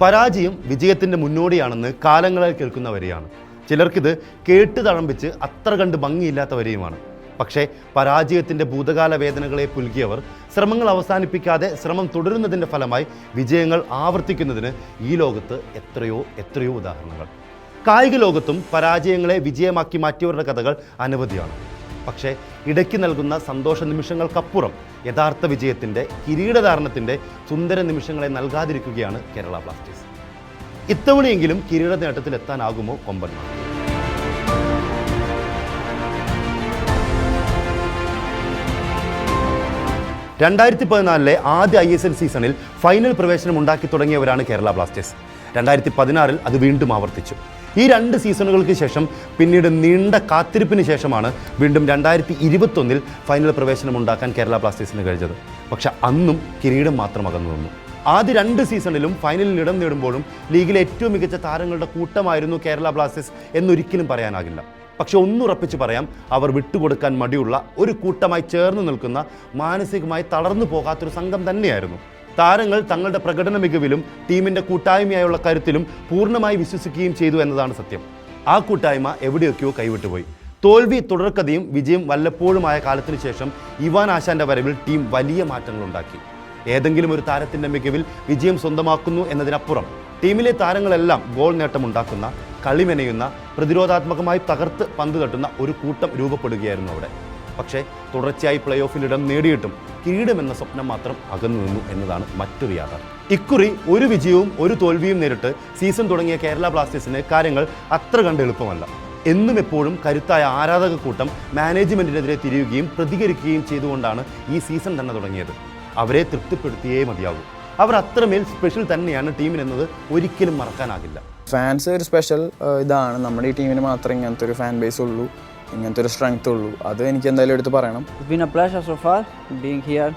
പരാജയം വിജയത്തിന്റെ മുന്നോടിയാണെന്ന് കാലങ്ങളായി കേൾക്കുന്നവരെയാണ് ചിലർക്കിത് കേട്ട് തഴമ്പിച്ച് അത്ര കണ്ട് ഭംഗിയില്ലാത്തവരെയുമാണ് പക്ഷേ പരാജയത്തിന്റെ ഭൂതകാല വേദനകളെ പുൽകിയവർ ശ്രമങ്ങൾ അവസാനിപ്പിക്കാതെ ശ്രമം തുടരുന്നതിന്റെ ഫലമായി വിജയങ്ങൾ ആവർത്തിക്കുന്നതിന് ഈ ലോകത്ത് എത്രയോ എത്രയോ ഉദാഹരണങ്ങൾ. കായിക ലോകത്തും പരാജയങ്ങളെ വിജയമാക്കി മാറ്റിയവരുടെ കഥകൾ അനവധിയാണ്. പക്ഷേ ഇടയ്ക്ക് നൽകുന്ന സന്തോഷ നിമിഷങ്ങൾക്കപ്പുറം യഥാർത്ഥ വിജയത്തിന്റെ കിരീടധാരണത്തിന്റെ സുന്ദര നിമിഷങ്ങളെ നൽകാതിരിക്കുകയാണ് കേരള ബ്ലാസ്റ്റേഴ്സ്. ഇത്തവണയെങ്കിലും കിരീട നേട്ടത്തിൽ എത്താനാകുമോ കൊമ്പന്മാർ? രണ്ടായിരത്തി പതിനാലിലെ ആദ്യ ഐ എസ് എൽ സീസണിൽ ഫൈനൽ പ്രവേശനം ഉണ്ടാക്കി തുടങ്ങിയവരാണ് കേരള ബ്ലാസ്റ്റേഴ്സ്. രണ്ടായിരത്തി പതിനാറിൽ അത് വീണ്ടും ആവർത്തിച്ചു. ഈ രണ്ട് സീസണുകൾക്ക് ശേഷം പിന്നീട് നീണ്ട കാത്തിരിപ്പിന് ശേഷമാണ് വീണ്ടും രണ്ടായിരത്തി ഇരുപത്തൊന്നിൽ ഫൈനൽ പ്രവേശനം ഉണ്ടാക്കാൻ കേരള ബ്ലാസ്റ്റേഴ്സിന് കഴിഞ്ഞത്. പക്ഷെ അന്നും കിരീടം മാത്രം അകന്നു നിന്നു. ആദ്യ രണ്ട് സീസണിലും ഫൈനലിൽ ഇടം നേടുമ്പോഴും ലീഗിലെ ഏറ്റവും മികച്ച താരങ്ങളുടെ കൂട്ടമായിരുന്നു കേരള ബ്ലാസ്റ്റേഴ്സ് എന്നൊരിക്കലും പറയാനാകില്ല. പക്ഷെ ഒന്നുറപ്പിച്ച് പറയാം അവർ വിട്ടുകൊടുക്കാൻ മടിയുള്ള ഒരു കൂട്ടമായി ചേർന്ന് നിൽക്കുന്ന മാനസികമായി തളർന്നു പോകാത്തൊരു സംഘം തന്നെയായിരുന്നു. താരങ്ങൾ തങ്ങളുടെ പ്രകടന മികവിലും ടീമിന്റെ കൂട്ടായ്മയായുള്ള കരുത്തിലും പൂർണമായി വിശ്വസിക്കുകയും ചെയ്തു എന്നതാണ് സത്യം. ആ കൂട്ടായ്മ എവിടെയൊക്കെയോ കൈവിട്ടുപോയി. തോൽവി തുടർക്കഥയും വിജയം വല്ലപ്പോഴുമായ കാലത്തിനു ശേഷം ഇവാൻ ആശാന്റെ വരവിൽ ടീം വലിയ മാറ്റങ്ങൾ ഉണ്ടാക്കി. ഏതെങ്കിലും ഒരു താരത്തിന്റെ മികവിൽ വിജയം സ്വന്തമാക്കുന്നു എന്നതിനപ്പുറം ടീമിലെ താരങ്ങളെല്ലാം ഗോൾ നേട്ടമുണ്ടാക്കുന്ന കളിമെനയുന്ന പ്രതിരോധാത്മകമായി തകർത്ത് പന്ത് തട്ടുന്ന ഒരു കൂട്ടം രൂപപ്പെടുകയായിരുന്നു അവിടെ. പക്ഷേ തുടർച്ചയായി പ്ലേ ഓഫിൽ ഇടം നേടിയിട്ടും കിരീടമെന്ന സ്വപ്നം മാത്രം അകന്നു നിന്നു എന്നതാണ് മറ്റൊരു യാഥാർത്ഥ്യം. ഇക്കുറി ഒരു വിജയവും ഒരു തോൽവിയും നേരിട്ട് സീസൺ തുടങ്ങിയ കേരള ബ്ലാസ്റ്റേഴ്സിന് കാര്യങ്ങൾ അത്ര കണ്ട് എളുപ്പമല്ല. എന്നും എപ്പോഴും കരുത്തായ ആരാധക കൂട്ടം മാനേജ്മെന്റിനെതിരെ തിരിയുകയും പ്രതികരിക്കുകയും ചെയ്തുകൊണ്ടാണ് ഈ സീസൺ തന്നെ തുടങ്ങിയത്. അവരെ തൃപ്തിപ്പെടുത്തിയേ മതിയാകൂ അവർ അത്രമേൽ സ്പെഷ്യൽ തന്നെയാണ് ടീമിനെന്നത് ഒരിക്കലും മറക്കാനാകില്ല. ഫാൻസ് ഒരു സ്പെഷ്യൽ ഇതാണ്. നമ്മുടെ ഈ ടീമിന് മാത്രമേ ഇങ്ങനത്തെ ഒരു ഫാൻ ബേസ് ഉള്ളൂ. ഇങ്ങനത്തെ ഒരു സ്ട്രെങ്ത് ഉള്ളൂ. അത് എനിക്ക് എന്തായാലും എടുത്ത് പറയണം. It's been a pleasure so far being here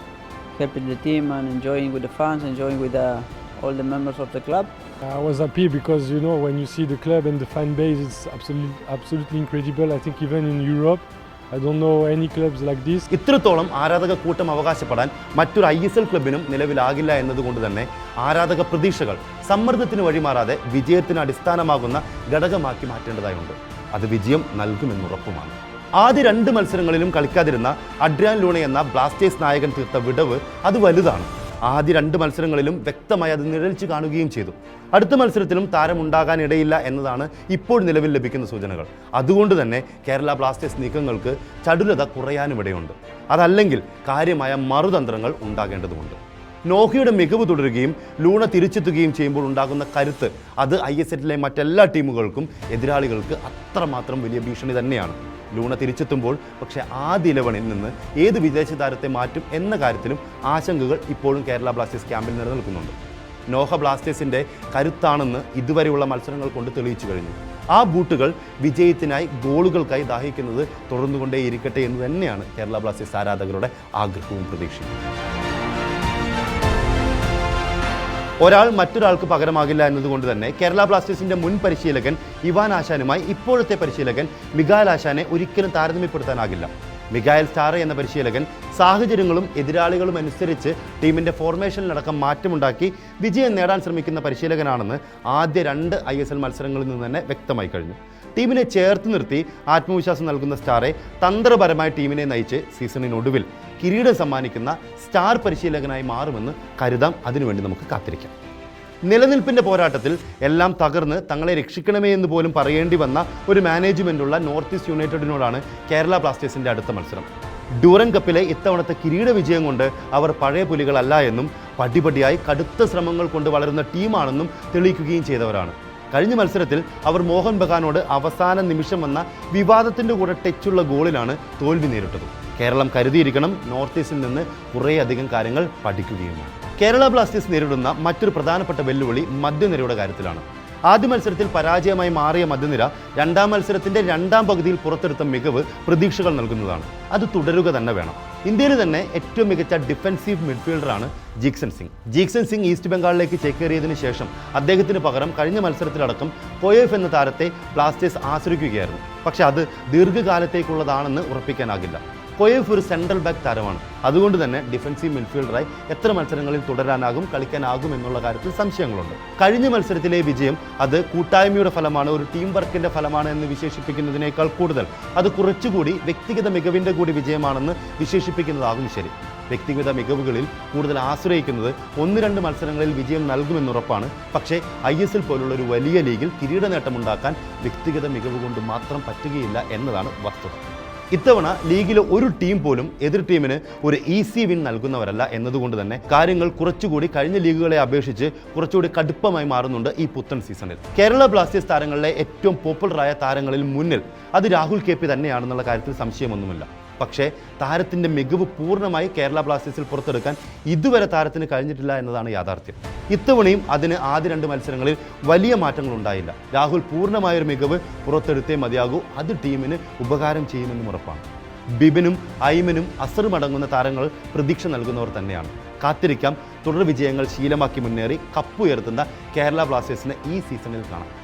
helping the team and enjoying with the fans enjoying with all the members of the club I was happy because you know when you see the club and the fan base it's absolute absolutely incredible I think even in Europe ഇത്രത്തോളം ആരാധക കൂട്ടം അവകാശപ്പെടാൻ മറ്റൊരു I S L ക്ലബിനും നിലവിലാകില്ല എന്നതുകൊണ്ട് തന്നെ ആരാധക പ്രതീക്ഷകൾ സമ്മർദ്ദത്തിന് വഴിമാറാതെ വിജയത്തിന് അടിസ്ഥാനമാകുന്ന ഘടകമാക്കി മാറ്റേണ്ടതായുണ്ട്. അത് വിജയം നൽകുമെന്നുറപ്പുമാണ് ആദ്യ രണ്ട് മത്സരങ്ങളിലും കളിക്കാതിരുന്ന അഡ്രിയാൻ ലൂണ എന്ന ബ്ലാസ്റ്റേഴ്സ് നായകൻ തീർത്ത വിടവ് അത് വലുതാണ്. ആദ്യ രണ്ട് മത്സരങ്ങളിലും വ്യക്തമായി അത് നിഴലിച്ചു കാണുകയും ചെയ്തു. അടുത്ത മത്സരത്തിലും താരമുണ്ടാകാനിടയില്ല എന്നതാണ് ഇപ്പോൾ നിലവിൽ ലഭിക്കുന്ന സൂചനകൾ. അതുകൊണ്ട് തന്നെ കേരള ബ്ലാസ്റ്റേഴ്സ് നീക്കങ്ങൾക്ക് ചടുലത കുറയാനും ഇടയുണ്ട് അതല്ലെങ്കിൽ കാര്യമായ മറുതന്ത്രങ്ങൾ ഉണ്ടാകേണ്ടതുണ്ട് നോഹയുടെ മികവ് തുടരുകയും ലൂണ തിരിച്ചെത്തുകയും ചെയ്യുമ്പോൾ ഉണ്ടാകുന്ന കരുത്ത് അത് ഐ എസ് എല്ലിലെ മറ്റെല്ലാ ടീമുകൾക്കും എതിരാളികൾക്ക് അത്രമാത്രം വലിയ ഭീഷണി തന്നെയാണ്. ലൂണ തിരിച്ചെത്തുമ്പോൾ പക്ഷേ ആദ്യ ഇലവനിൽ നിന്ന് ഏത് വിദേശ താരത്തെ മാറ്റും എന്ന കാര്യത്തിലും ആശങ്കകൾ ഇപ്പോഴും കേരള ബ്ലാസ്റ്റേഴ്സ് ക്യാമ്പിൽ നിലനിൽക്കുന്നുണ്ട്. നോഹ ബ്ലാസ്റ്റേഴ്സിന്റെ കരുത്താണെന്ന് ഇതുവരെയുള്ള മത്സരങ്ങൾ കൊണ്ട് തെളിയിച്ചു കഴിഞ്ഞു. ആ ബൂട്ടുകൾ വിജയത്തിനായി ഗോളുകൾക്കായി ദാഹിക്കുന്നത് തുടർന്നുകൊണ്ടേയിരിക്കട്ടെ എന്ന് തന്നെയാണ് കേരള ബ്ലാസ്റ്റേഴ്സ് ആരാധകരുടെ ആഗ്രഹവും പ്രതീക്ഷയും. ഒരാൾ മറ്റൊരാൾക്ക് പകരമാകില്ല എന്നതുകൊണ്ട് തന്നെ കേരള ബ്ലാസ്റ്റേഴ്സിന്റെ മുൻ പരിശീലകൻ ഇവാൻ ആശാനുമായി ഇപ്പോഴത്തെ പരിശീലകൻ മിഗായൽ ആശാനെ ഒരിക്കലും താരതമ്യപ്പെടുത്താനാകില്ല. മിഗായൽ സ്റ്റാർ എന്ന പരിശീലകൻ സാഹചര്യങ്ങളും എതിരാളികളും അനുസരിച്ച് ടീമിന്റെ ഫോർമേഷനിലടക്കം മാറ്റമുണ്ടാക്കി വിജയം നേടാൻ ശ്രമിക്കുന്ന പരിശീലകനാണെന്ന് ആദ്യ രണ്ട് ഐ മത്സരങ്ങളിൽ നിന്ന് തന്നെ വ്യക്തമായി കഴിഞ്ഞു. ടീമിനെ ചേർത്ത് നിർത്തി ആത്മവിശ്വാസം നൽകുന്ന സ്റ്റാറെ തന്ത്രപരമായി ടീമിനെ നയിച്ച് സീസണിനൊടുവിൽ കിരീടം സമ്മാനിക്കുന്ന സ്റ്റാർ പരിശീലകനായി മാറുമെന്ന് കരുതാം. അതിനുവേണ്ടി നമുക്ക് കാത്തിരിക്കാം. നിലനിൽപ്പിന്റെ പോരാട്ടത്തിൽ എല്ലാം തകർന്ന് തങ്ങളെ രക്ഷിക്കണമേ എന്ന് പോലും പറയേണ്ടി വന്ന ഒരു മാനേജ്മെന്റുള്ള നോർത്ത് ഈസ്റ്റ് യുണൈറ്റഡിനോടാണ് കേരള ബ്ലാസ്റ്റേഴ്സിന്റെ അടുത്ത മത്സരം. ഡ്യൂറൻ കപ്പിലെ ഇത്തവണത്തെ കിരീട വിജയം കൊണ്ട് അവർ പഴയ പുലികളല്ല എന്നും പടിപടിയായി കടുത്ത ശ്രമങ്ങൾ കൊണ്ട് വളരുന്ന ടീമാണെന്നും തെളിയിക്കുകയും ചെയ്തവരാണ്. കഴിഞ്ഞ മത്സരത്തിൽ അവർ മോഹൻ ബഗാനോട് അവസാന നിമിഷം വന്ന വിവാദത്തിന്റെ കൂടെ ടച്ചുള്ള ഗോളിലാണ് തോൽവി നേരിട്ടത്. കേരളം കരുതിയിരിക്കണം നോർത്ത് ഈസ്റ്റിൽ നിന്ന് കുറേയധികം കാര്യങ്ങൾ പഠിക്കുകയുമാണ് കേരള ബ്ലാസ്റ്റേഴ്സ് നേരിടുന്ന മറ്റൊരു പ്രധാനപ്പെട്ട വെല്ലുവിളി മധ്യനിരയുടെ കാര്യത്തിലാണ്. ആദ്യ മത്സരത്തിൽ പരാജയമായി മാറിയ മധ്യനിര രണ്ടാം മത്സരത്തിന്റെ രണ്ടാം പകുതിയിൽ പുറത്തെടുത്ത മികവ് പ്രതീക്ഷകൾ നൽകുന്നതാണ്. അത് തുടരുക തന്നെ വേണം. ഇന്ത്യയിൽ തന്നെ ഏറ്റവും മികച്ച ഡിഫൻസീവ് മിഡ്ഫീൽഡറാണ് ജീക്സൺ സിംഗ്. ജീക്സൺ സിംഗ് ഈസ്റ്റ് ബംഗാളിലേക്ക് ചേക്കേറിയതിനു ശേഷം അദ്ദേഹത്തിന് പകരം കഴിഞ്ഞ മത്സരത്തിലടക്കം കൊയേഫ് എന്ന താരത്തെ ബ്ലാസ്റ്റേഴ്സ് ആശ്രയിക്കുകയായിരുന്നു. പക്ഷെ അത് ദീർഘകാലത്തേക്കുള്ളതാണെന്ന് ഉറപ്പിക്കാനാകില്ല. കൊയേഫ് ഒരു സെൻട്രൽ ബാക്ക് താരമാണ്. അതുകൊണ്ട് തന്നെ ഡിഫൻസീവ് മിഡ്ഫീൽഡറായി എത്ര മത്സരങ്ങളിൽ തുടരാനാകും കളിക്കാനാകും എന്നുള്ള കാര്യത്തിൽ സംശയങ്ങളുണ്ട്. കഴിഞ്ഞ മത്സരത്തിലെ വിജയം അത് കൂട്ടായ്മയുടെ ഫലമാണ് ഒരു ടീം വർക്കിന്റെ ഫലമാണ് എന്ന് വിശേഷിപ്പിക്കുന്നതിനേക്കാൾ കൂടുതൽ. അത് കുറച്ചുകൂടി വ്യക്തിഗത മികവിന്റെ കൂടി വിജയമാണെന്ന് വിശേഷിപ്പിക്കുന്നതാകും ശരി. വ്യക്തിഗത മികവുകളിൽ കൂടുതൽ ആശ്രയിക്കുന്നത് ഒന്ന് രണ്ട് മത്സരങ്ങളിൽ വിജയം നൽകുമെന്നുറപ്പാണ് പക്ഷേ ഐ എസ് എൽ പോലുള്ള ഒരു വലിയ ലീഗിൽ കിരീട നേട്ടമുണ്ടാക്കാൻ വ്യക്തിഗത മികവ് കൊണ്ട് മാത്രം പറ്റുകയില്ല എന്നതാണ് വസ്തുത. ഇത്തവണ ലീഗിലെ ഒരു ടീം പോലും എതിർ ടീമിന് ഒരു ഈസി വിൻ നൽകുന്നവരല്ല എന്നതുകൊണ്ട് തന്നെ കാര്യങ്ങൾ കുറച്ചുകൂടി കഴിഞ്ഞ ലീഗുകളെ അപേക്ഷിച്ച് കുറച്ചുകൂടി കടുപ്പമായി മാറുന്നുണ്ട് ഈ പുത്തൻ സീസണിൽ കേരള ബ്ലാസ്റ്റേഴ്സ് താരങ്ങളിലെ ഏറ്റവും പോപ്പുലറായ താരങ്ങളിൽ മുന്നിൽ അത് രാഹുൽ കെ പി തന്നെയാണെന്നുള്ള കാര്യത്തിൽ സംശയമൊന്നുമില്ല. പക്ഷേ താരത്തിന്റെ മികവ് പൂർണമായി കേരള ബ്ലാസ്റ്റേഴ്സിൽ പുറത്തെടുക്കാൻ ഇതുവരെ താരത്തിന് കഴിഞ്ഞിട്ടില്ല എന്നതാണ് യാഥാർത്ഥ്യം. ഇത്തവണയും അതിന് ആദ്യ രണ്ട് മത്സരങ്ങളിൽ വലിയ മാറ്റങ്ങൾ ഉണ്ടായില്ല. രാഹുൽ പൂർണമായൊരു മികവ് പുറത്തെടുത്തേ മതിയാകൂ. അത് ടീമിന് ഉപകാരം ചെയ്യുമെന്നും ഉറപ്പാണ്. ബിബിനും ഐമനും അസറും അടങ്ങുന്ന താരങ്ങൾ പ്രതീക്ഷ നൽകുന്നവർ തന്നെയാണ്. കാത്തിരിക്കാം. തുടർ വിജയങ്ങൾ ശീലമാക്കി മുന്നേറി കപ്പുയർത്തുന്ന കേരള ബ്ലാസ്റ്റേഴ്സിനെ ഈ സീസണിൽ കാണാം.